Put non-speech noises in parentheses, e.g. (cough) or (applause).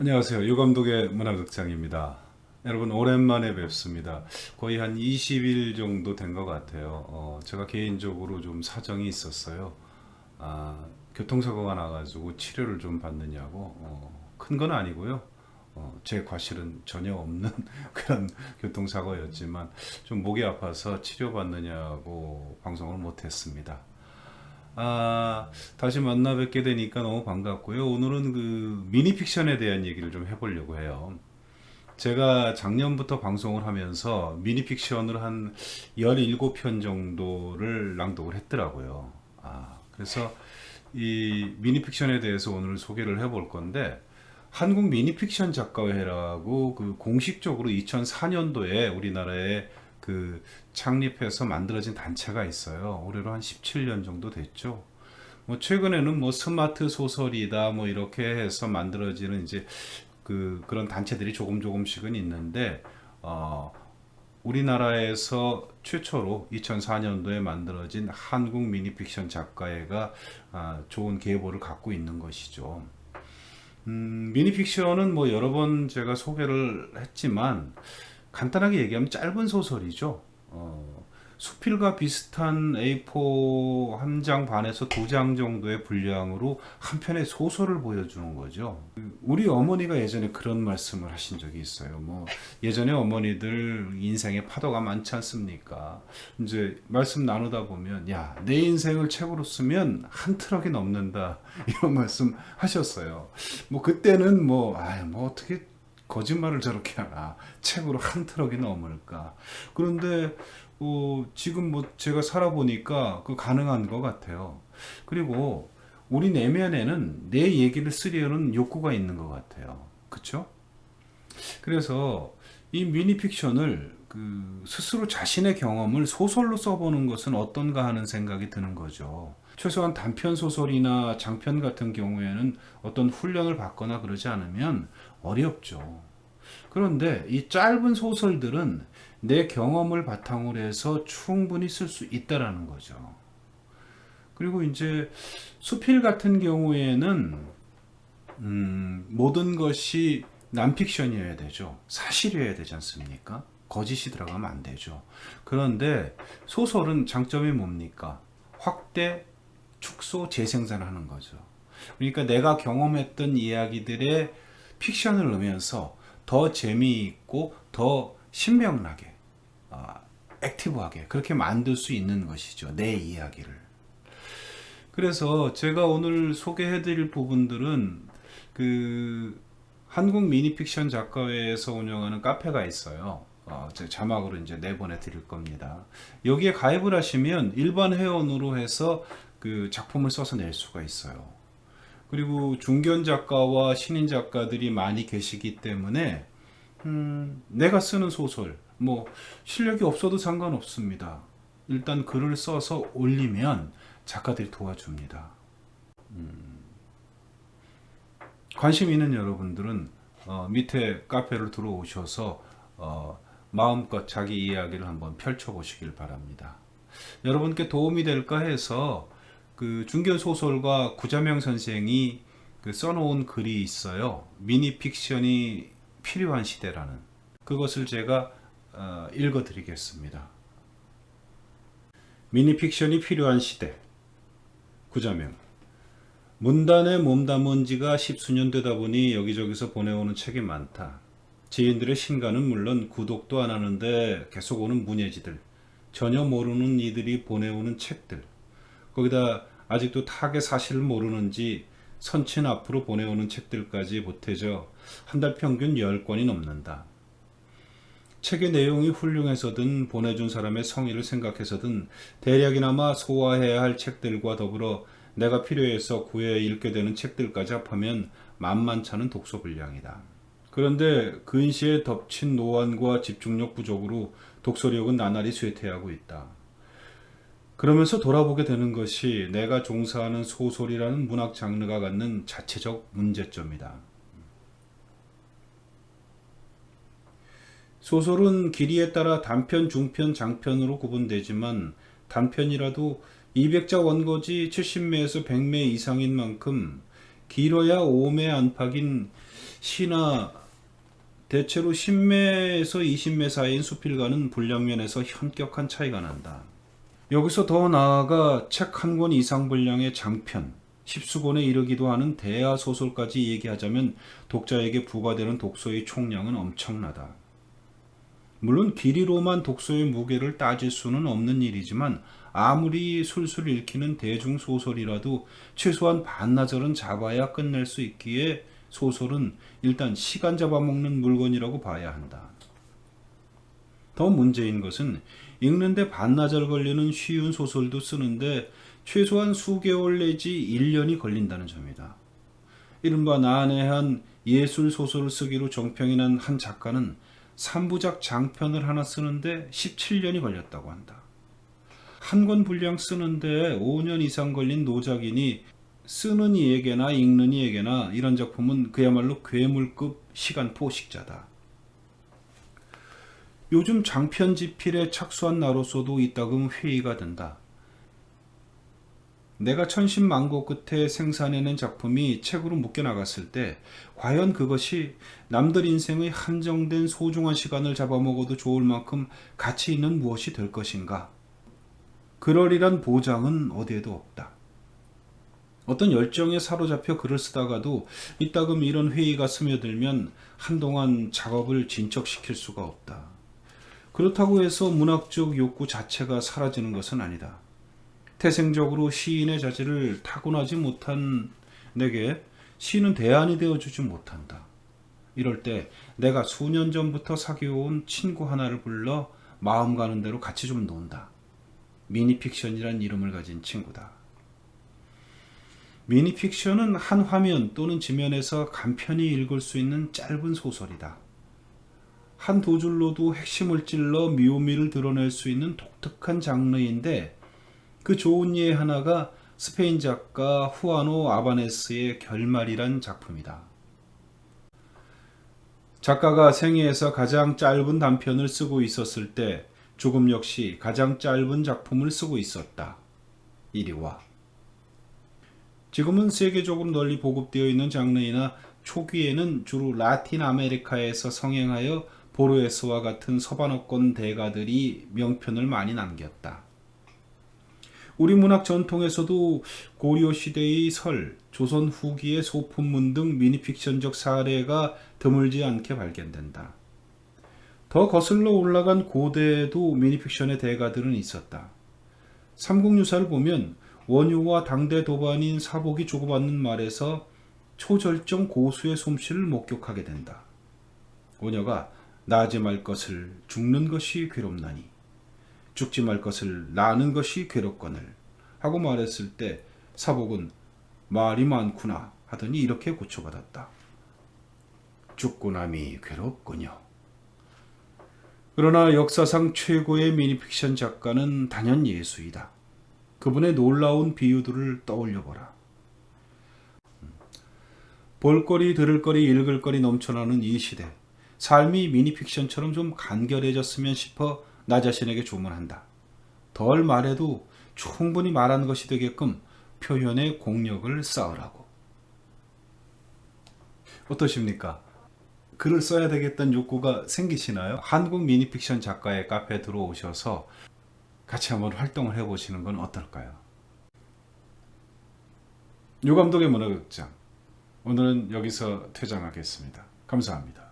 안녕하세요. 유감독의 문화극장입니다. 여러분 오랜만에 뵙습니다. 거의 한 20일 정도 된 것 같아요. 어, 제가 개인적으로 좀 사정이 있었어요. 아, 교통사고가 나가지고 치료를 좀 받느냐고 어, 큰건 아니고요. 어, 제 과실은 전혀 없는 (laughs) 그런 교통사고였지만 좀 목이 아파서 치료받느냐고 방송을 못했습니다. 아, 다시 만나 뵙게 되니까 너무 반갑고요. 오늘은 그 미니 픽션에 대한 얘기를 좀 해보려고 해요. 제가 작년부터 방송을 하면서 미니 픽션을 한 17편 정도를 낭독을 했더라고요. 아, 그래서 이 미니 픽션에 대해서 오늘 소개를 해볼 건데, 한국 미니 픽션 작가회라고 그 공식적으로 2004년도에 우리나라에 그 창립해서 만들어진 단체가 있어요. 올해로 한 17년 정도 됐죠. 뭐 최근에는 뭐 스마트 소설이다 뭐 이렇게 해서 만들어지는 이제 그 그런 단체들이 조금 조금씩은 있는데 어 우리나라에서 최초로 2004년도에 만들어진 한국 미니픽션 작가회가 아, 좋은 계보를 갖고 있는 것이죠. 음, 미니픽션은 뭐 여러 번 제가 소개를 했지만 간단하게 얘기하면 짧은 소설이죠. 어, 수필과 비슷한 A4 한 장 반에서 두 장 정도의 분량으로 한 편의 소설을 보여주는 거죠. 우리 어머니가 예전에 그런 말씀을 하신 적이 있어요. 뭐 예전에 어머니들 인생에 파도가 많지 않습니까? 이제 말씀 나누다 보면 야 내 인생을 책으로 쓰면 한 트럭이 넘는다 (laughs) 이런 말씀 하셨어요. 뭐 그때는 뭐 아유 뭐 어떻게 거짓말을 저렇게 하나? 책으로 한 트럭이 넘을까? 그런데 어, 지금 뭐 제가 살아보니까 그 가능한 것 같아요. 그리고 우리 내면에는 내 얘기를 쓰려는 욕구가 있는 것 같아요. 그쵸? 그래서 이 미니 픽션을 그 스스로 자신의 경험을 소설로 써보는 것은 어떤가 하는 생각이 드는 거죠. 최소한 단편 소설이나 장편 같은 경우에는 어떤 훈련을 받거나 그러지 않으면 어렵죠. 그런데 이 짧은 소설들은 내 경험을 바탕으로 해서 충분히 쓸 수 있다라는 거죠. 그리고 이제 수필 같은 경우에는 음, 모든 것이 난픽션이어야 되죠. 사실이어야 되지 않습니까? 거짓이 들어가면 안 되죠. 그런데 소설은 장점이 뭡니까? 확대, 축소, 재생산하는 거죠. 그러니까 내가 경험했던 이야기들의 픽션을 넣으면서 더 재미있고 더 신명나게, 아, 액티브하게 그렇게 만들 수 있는 것이죠. 내 이야기를. 그래서 제가 오늘 소개해 드릴 부분들은 그 한국 미니픽션 작가회에서 운영하는 카페가 있어요. 어, 제 자막으로 이제 내보내 드릴 겁니다. 여기에 가입을 하시면 일반 회원으로 해서 그 작품을 써서 낼 수가 있어요. 그리고 중견 작가와 신인 작가들이 많이 계시기 때문에 음, 내가 쓰는 소설 뭐 실력이 없어도 상관없습니다. 일단 글을 써서 올리면 작가들이 도와줍니다. 음, 관심 있는 여러분들은 어, 밑에 카페를 들어오셔서 어, 마음껏 자기 이야기를 한번 펼쳐 보시길 바랍니다. 여러분께 도움이 될까 해서 그 중견 소설가 구자명 선생이 그 써놓은 글이 있어요. 미니 픽션이 필요한 시대라는 그것을 제가 어, 읽어드리겠습니다. 미니 픽션이 필요한 시대 구자명 문단에 몸 담은 지가 십수년 되다 보니 여기저기서 보내오는 책이 많다. 지인들의 신간은 물론 구독도 안 하는데 계속 오는 문예지들, 전혀 모르는 이들이 보내오는 책들, 거기다 아직도 타의 사실을 모르는지 선친 앞으로 보내오는 책들까지 보태져 한 달 평균 10권이 넘는다. 책의 내용이 훌륭해서든 보내준 사람의 성의를 생각해서든 대략이나마 소화해야 할 책들과 더불어 내가 필요해서 구해 읽게 되는 책들까지 합하면 만만찮은 독서 분량이다. 그런데 근시에 덮친 노안과 집중력 부족으로 독서력은 나날이 쇠퇴하고 있다. 그러면서 돌아보게 되는 것이 내가 종사하는 소설이라는 문학 장르가 갖는 자체적 문제점이다. 소설은 길이에 따라 단편, 중편, 장편으로 구분되지만 단편이라도 200자 원고지 70매에서 100매 이상인 만큼 길어야 5매 안팎인 시나 대체로 10매에서 20매 사이인 수필과는 분량면에서 현격한 차이가 난다. 여기서 더 나아가 책 한 권 이상 분량의 장편, 십수권에 이르기도 하는 대하 소설까지 얘기하자면 독자에게 부과되는 독서의 총량은 엄청나다. 물론 길이로만 독서의 무게를 따질 수는 없는 일이지만 아무리 술술 읽히는 대중 소설이라도 최소한 반나절은 잡아야 끝낼 수 있기에 소설은 일단 시간 잡아먹는 물건이라고 봐야 한다. 더 문제인 것은 읽는데 반나절 걸리는 쉬운 소설도 쓰는데 최소한 수개월 내지 1년이 걸린다는 점이다. 이른바 난해한 예술 소설을 쓰기로 정평이 난 한 작가는 3부작 장편을 하나 쓰는데 17년이 걸렸다고 한다. 한 권 분량 쓰는데 5년 이상 걸린 노작이니 쓰는 이에게나 읽는 이에게나 이런 작품은 그야말로 괴물급 시간 포식자다. 요즘 장편 집필에 착수한 나로서도 이따금 회의가 된다. 내가 천신만고 끝에 생산해낸 작품이 책으로 묶여 나갔을 때 과연 그것이 남들 인생의 한정된 소중한 시간을 잡아먹어도 좋을 만큼 가치 있는 무엇이 될 것인가? 그러리란 보장은 어디에도 없다. 어떤 열정에 사로잡혀 글을 쓰다가도 이따금 이런 회의가 스며들면 한동안 작업을 진척시킬 수가 없다. 그렇다고 해서 문학적 욕구 자체가 사라지는 것은 아니다. 태생적으로 시인의 자질을 타고나지 못한 내게 시는 대안이 되어주지 못한다. 이럴 때 내가 수년 전부터 사귀어온 친구 하나를 불러 마음 가는 대로 같이 좀 논다. 미니픽션이란 이름을 가진 친구다. 미니픽션은 한 화면 또는 지면에서 간편히 읽을 수 있는 짧은 소설이다. 한 두 줄로도 핵심을 찔러 묘미를 드러낼 수 있는 독특한 장르인데 그 좋은 예 하나가 스페인 작가 후아노 아바네스의 결말이란 작품이다. 작가가 생애에서 가장 짧은 단편을 쓰고 있었을 때 조금 역시 가장 짧은 작품을 쓰고 있었다. 이리 와. 지금은 세계적으로 널리 보급되어 있는 장르이나 초기에는 주로 라틴 아메리카에서 성행하여 보르에스와 같은 서반어권 대가들이 명편을 많이 남겼다. 우리 문학 전통에서도 고려 시대의 설, 조선 후기의 소품문 등 미니픽션적 사례가 드물지 않게 발견된다. 더 거슬러 올라간 고대에도 미니픽션의 대가들은 있었다. 삼국유사를 보면 원효와 당대 도반인 사복이 주고받는 말에서 초절정 고수의 솜씨를 목격하게 된다. 원효가 나지 말 것을 죽는 것이 괴롭나니 죽지 말 것을 나는 것이 괴롭거늘 하고 말했을 때 사복은 말이 많구나 하더니 이렇게 고쳐받았다. 죽고 남이 괴롭군요. 그러나 역사상 최고의 미니픽션 작가는 단연 예수이다. 그분의 놀라운 비유들을 떠올려보라. 볼거리, 들을거리, 읽을거리 넘쳐나는 이 시대. 삶이 미니픽션처럼 좀 간결해졌으면 싶어 나 자신에게 주문한다. 덜 말해도 충분히 말한 것이 되게끔 표현의 공력을 쌓으라고. 어떠십니까? 글을 써야 되겠다는 욕구가 생기시나요? 한국 미니픽션 작가의 카페에 들어오셔서 같이 한번 활동을 해보시는 건 어떨까요? 유 감독의 문화극장. 오늘은 여기서 퇴장하겠습니다. 감사합니다.